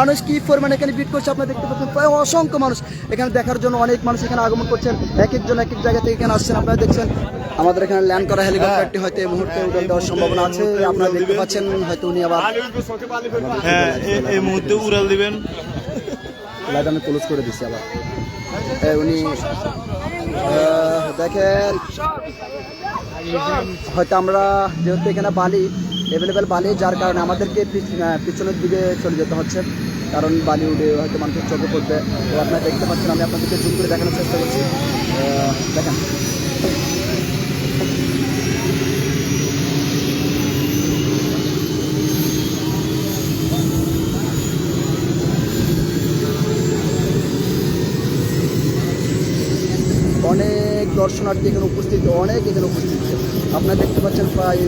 মানুষ কি পরিমাণে এখানে ভিড় করছে আপনারা দেখতে পাচ্ছেন। প্রায় অসংখ্য মানুষ এখানে দেখার জন্য অনেক মানুষ এখানে আগমন করছেন। এক একজন এক এক জায়গা থেকে এখানে আসছেন। আপনারা দেখছেন আমাদের এখানে ল্যান্ড করা হেলিকপ্টারটি হয়তো এই মুহূর্তে উড়ে দেওয়ার সম্ভাবনা আছে। আপনারা দেখতে পাচ্ছেন হয়তো উনি আবার হ্যাঁ এই মুহূর্তে উড়াল দিবেন। লাইট আমি ক্লোজ করে দিচ্ছি আবার। উনি দেখেন হয়তো আমরা যেহেতু এখানে বালি অ্যাভেলেবেল বালি, যার কারণে আমাদেরকে পিছ- পিছনের দিকে চলে যেতে হচ্ছে। কারণ বালি উঠে হয়তো মানুষের চোখে পড়বে। তো আপনারা দেখতে পাচ্ছেন, আমি আপনাদেরকে জুম করে দেখানোর চেষ্টা করছি। দেখেন। অনেক দর্শনার্থী এখানে উপস্থিত, অনেক এখানে উপস্থিত। আপনারা দেখতে পাচ্ছেন প্রায়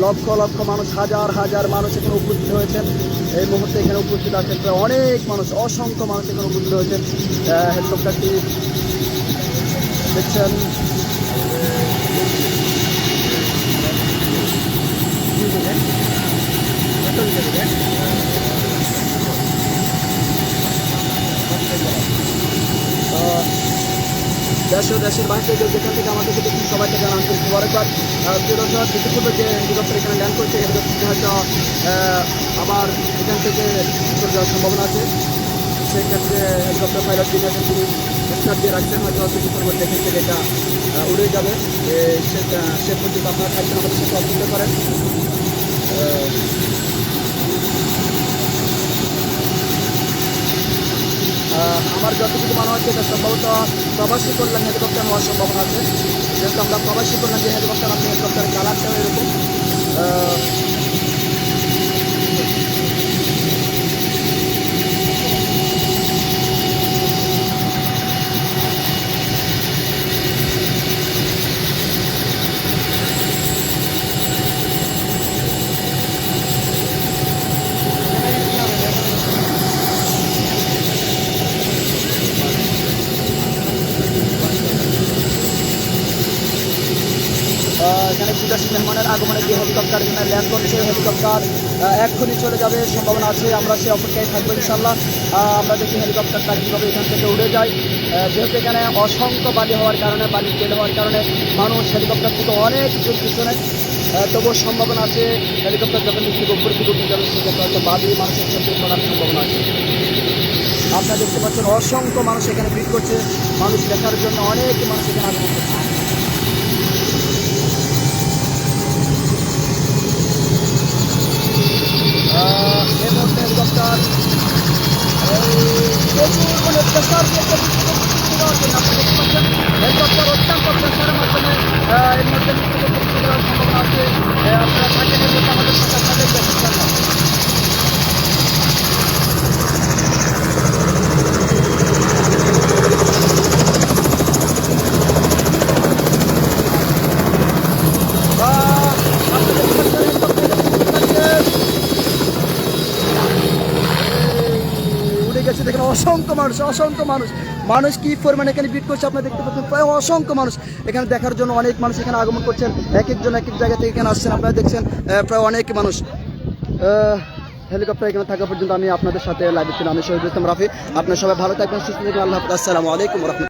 লক্ষ লক্ষ মানুষ হাজার হাজার মানুষ এখানে উপস্থিত হয়েছেন। এই মুহূর্তে এখানে উপস্থিত আছেন প্রায় অনেক মানুষ অসংখ্য মানুষ এখানে উপস্থিত হয়েছেন। হেলিকপ্টারটি দেখছেন। আহ, দেশ ও দেশের বাইরে থেকে যেখান থেকে আমাদেরকে দেখুন সবাইকে জানান মুবারকবাদ। প্রিয়দর্শক ইতিপূর্বে যে হেলিকপ্টার এখানে ল্যান্ড করছে হেলিকপ্টারটি হয়তো আবার এখান থেকে যাওয়ার সম্ভাবনা আছে। সেক্ষেত্রে হেলিকপ্টার পাইলট যিনি আছেন, তিনি স্নার দিয়ে রাখছেন। হয়তো কিছুক্ষণ মধ্যে এখান থেকে এটা উড়ে যাবে। সে পর্যন্ত আপনারা থাকবেন আমাদের সাথে অবস্থিত করেন। আমার যতটুকু মনে হচ্ছে এটা সম্ভবত প্রবাসী কল্যাণ হেলিকপ্টার হওয়ার সম্ভাবনা আছে। যেহেতু আমরা প্রবাসী কল্যাণ যে হেলিকপ্টার আপনি হেলিকপ্টার কালারটাও এখানে বিদেশি মেহমানের আগমনে যে হেলিকপ্টার এখানে ল্যান্ড করছে হেলিকপ্টার আহ, এক্ষুনি চলে যাবে সম্ভাবনা আছে আমরা সেই অপেক্ষায় থাকব ইনশাল্লাহ আমরা দেখি হেলিকপ্টারটা কীভাবে এখান থেকে উড়ে যায়। যেহেতু এখানে অসংখ্য বালি হওয়ার কারণে বালি তেল হওয়ার কারণে মানুষ হেলিকপ্টার থেকে অনেক দূর পিছনে তবুও সম্ভাবনা আছে হেলিকপ্টার যখন নিচে উপরে দিকে উঠে যাবে সেক্ষেত্রে বালি মানুষের চোখে পড়ার সম্ভাবনা আছে। আপনারা দেখতে পাচ্ছেন অসংখ্য মানুষ এখানে ভিড় করছে মানুষ দেখার জন্য অনেক মানুষ এখানে আগমন করছে আহ, এই মুহূর্তে হেলিকপ্টার এই প্রচুর মানে প্রেসার দিয়ে একটা বিদ্যুৎ সৃষ্টি করার জন্য আপনি দেখতে পাচ্ছেন হেলিকপ্টার অত্যন্ত প্রেসারের মাধ্যমে আহ, এই মুহূর্তে বিদ্যুৎ সৃষ্টি করার সম্ভাবনা আছে আহ, আপনারা থাকেন এই মুহূর্তে আমাদের সাথে আপনাদের দেখতে উড়ে গেছে দেখেন অসংখ্য মানুষ অসংখ্য মানুষ। মানুষ কি পরিমাণে এখানে ভিড় করছে আপনারা দেখতে পাচ্ছেন? প্রায় অসংখ্য মানুষ এখানে দেখার জন্য অনেক মানুষ এখানে আগমন করছেন। এক একজন, এক এক জায়গা থেকে এখানে আসছেন। আপনারা দেখছেন প্রায় অনেক মানুষ। হেলিকপ্টার এখানে থাকা পর্যন্ত আমি আপনাদের সাথে লাইভ ছিলাম। আমি শহীদ ইসলাম রাফি। আপনার সবাই ভালো থাকবেন, সুস্থ থাকবেন। আল্লাহ আসসালামু আলাইকুম রহমতুল্লাহ।